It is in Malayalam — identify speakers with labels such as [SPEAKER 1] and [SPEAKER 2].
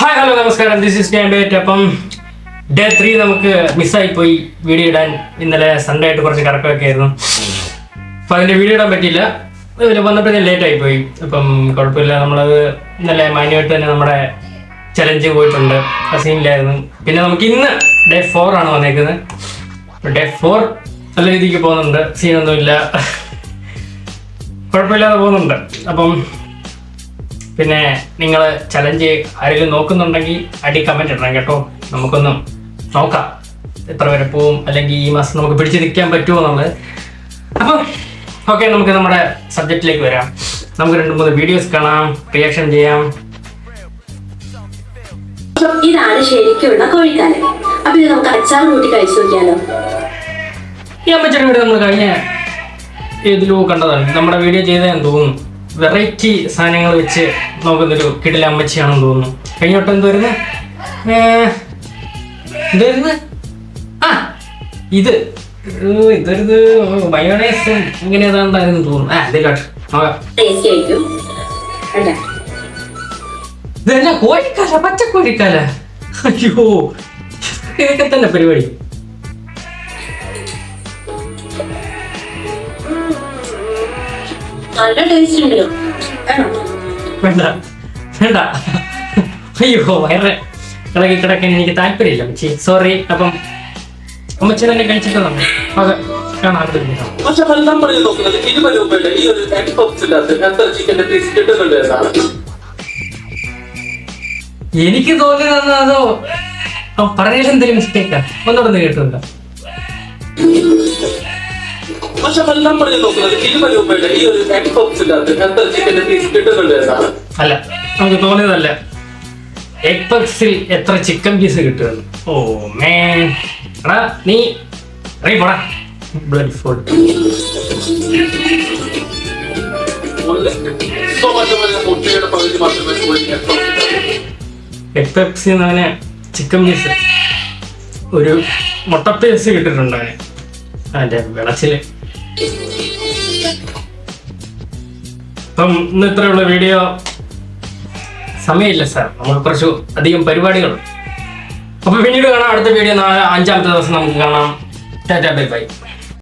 [SPEAKER 1] ഹായ് ഹലോ നമസ്കാരം. ദിസ് ഇസ് ഞാൻ ബേറ്റ് അപ്പം ഡേ ത്രീ നമുക്ക് മിസ്സായി പോയി വീഡിയോ ഇടാൻ. ഇന്നലെ സൺഡേ ആയിട്ട് കുറച്ച് കറക്കമൊക്കെ ആയിരുന്നു. അപ്പം അതിന്റെ വീഡിയോ ഇടാൻ പറ്റിയില്ല. ഇതിൽ വന്നപ്പോൾ ഞാൻ ലേറ്റ് ആയി പോയി. അപ്പം കുഴപ്പമില്ല. നമ്മളത് ഇന്നലെ മാന്യമായിട്ട് തന്നെ നമ്മുടെ ചലഞ്ച് പോയിട്ടുണ്ട്. ആ സീനിലായിരുന്നു പിന്നെ നമുക്ക് ഇന്ന് ഡേ ഫോർ ആണ് വന്നേക്കുന്നത്. ഡേ ഫോർ നല്ല രീതിക്ക് പോകുന്നുണ്ട്. സീനൊന്നുമില്ല കുഴപ്പമില്ലാതെ പോകുന്നുണ്ട്. അപ്പം പിന്നെ നിങ്ങൾ ചലഞ്ച് ആരെങ്കിലും നോക്കുന്നുണ്ടെങ്കിൽ അടി കമന്റ് ഇടണം കേട്ടോ. നമുക്കൊന്നും നോക്കാം. എത്ര വരെ പോവും അല്ലെങ്കിൽ ഈ മാസം നമുക്ക് പിടിച്ചു നിൽക്കാൻ പറ്റുമോ നമ്മൾ അപ്പം ഓക്കെ നമുക്ക് നമ്മുടെ സബ്ജക്റ്റിലേക്ക് വരാം. നമുക്ക് രണ്ട് മൂന്ന് വീഡിയോസ് കാണാം റിയാക്ഷൻ ചെയ്യാം.
[SPEAKER 2] ഇതാണ് ശരിക്കുള്ള കോഴിക്കാലം അപ്പൊ ഇത് നമുക്ക് അച്ചാർ കൂട്ടി കഴിച്ചു നോക്കിയാലോ?
[SPEAKER 1] ഈ അമ്മച്ചിയുടെ വീഡിയോ നമ്മൾ കഴിഞ്ഞ ഏതിലോ കണ്ടതാണ്. നമ്മുടെ വീഡിയോ ചെയ്തതെന്ന് തോന്നുന്നു. വെറൈറ്റി സാധനങ്ങൾ വെച്ച് നോക്കുന്നൊരു കിടില അമ്മച്ചിയാണെന്ന് തോന്നുന്നു. കഴിഞ്ഞ വട്ടം എന്തായിരുന്നു എന്തായിരുന്നു ആ ഇത്. ഇതൊരു മയോണൈസ് ഇങ്ങനെ ഏതാണ്ടായിരുന്നു തോന്നുന്നു. ആ ഇതിലോട്ട്? ഇതെന്നാ കോഴിക്കാല? പച്ചക്കോഴിക്കാല? അയ്യോ ഇതൊക്കെ തന്നെ പരിപാടി.
[SPEAKER 2] നല്ല ടേസ്റ്റ് ഉണ്ടല്ലോ.
[SPEAKER 1] വേണ്ട. വേണ്ട. അയ്യോ വയറ് ഇളകി കിടക്കാൻ എനിക്ക് താല്പര്യമില്ല അമ്മച്ചി. സോറി അപ്പം അമ്മച്ചി തന്നെ കഴിച്ചിട്ട് തന്നെ ഓക്കെ കാണാം അടുത്ത video കാണാം.
[SPEAKER 3] പക്ഷെ എല്ലാം പറഞ്ഞു നോക്കുന്നത് ഇരുപത് രൂപയുടെ ഈ ഒരു എഗ് ബോക്സിന്റെ അകത്ത് എത്ര ചിക്കന്റെ പീസ് കിട്ടുന്നുണ്ട് എന്നാണ്.
[SPEAKER 1] എനിക്ക് തോന്നിയതെന്ന് അതോ? മിസ്റ്റേക്കാ ഒന്നുകൂടെ കേട്ടിട്ടുണ്ടോ
[SPEAKER 3] പക്ഷെ എല്ലാം പറഞ്ഞു നോക്കുന്നത് ഇരുപത് രൂപയുടെ ഈ ഒരു എഗ് പഫ്സിന്റെ അകത്ത് എത്ര ചിക്കന്റെ പീസ് കിട്ടുന്നുണ്ട് എന്നാണ്.
[SPEAKER 1] അല്ല നമുക്ക് തോന്നിയതല്ല. എഗ് പഫ്സിൽ എത്ര ചിക്കൻ പീസ് കിട്ടുമെന്ന്. ഓ മേ എടാ നീ ഇറങ്ങി പോടാ. ബ്ലഡ്. എഗ് പെപ്സി എന്നവന് ചിക്കൻ പീസ് ഒരു മുട്ട പീസ് കിട്ടിയിട്ടുണ്ട് അവന് അതിന്റെ വിളച്ചിൽ. അപ്പം ഇന്ന് ഇത്രയുള്ള വീഡിയോ സമയമില്ല സാർ. നമ്മൾ കുറച്ച് അധികം പരിപാടികളുണ്ട് അപ്പൊ പിന്നീട് കാണാം. അടുത്ത വീഡിയോ നാളെ അഞ്ചാമത്തെ ദിവസം നമുക്ക് കാണാം. Tata bye bye.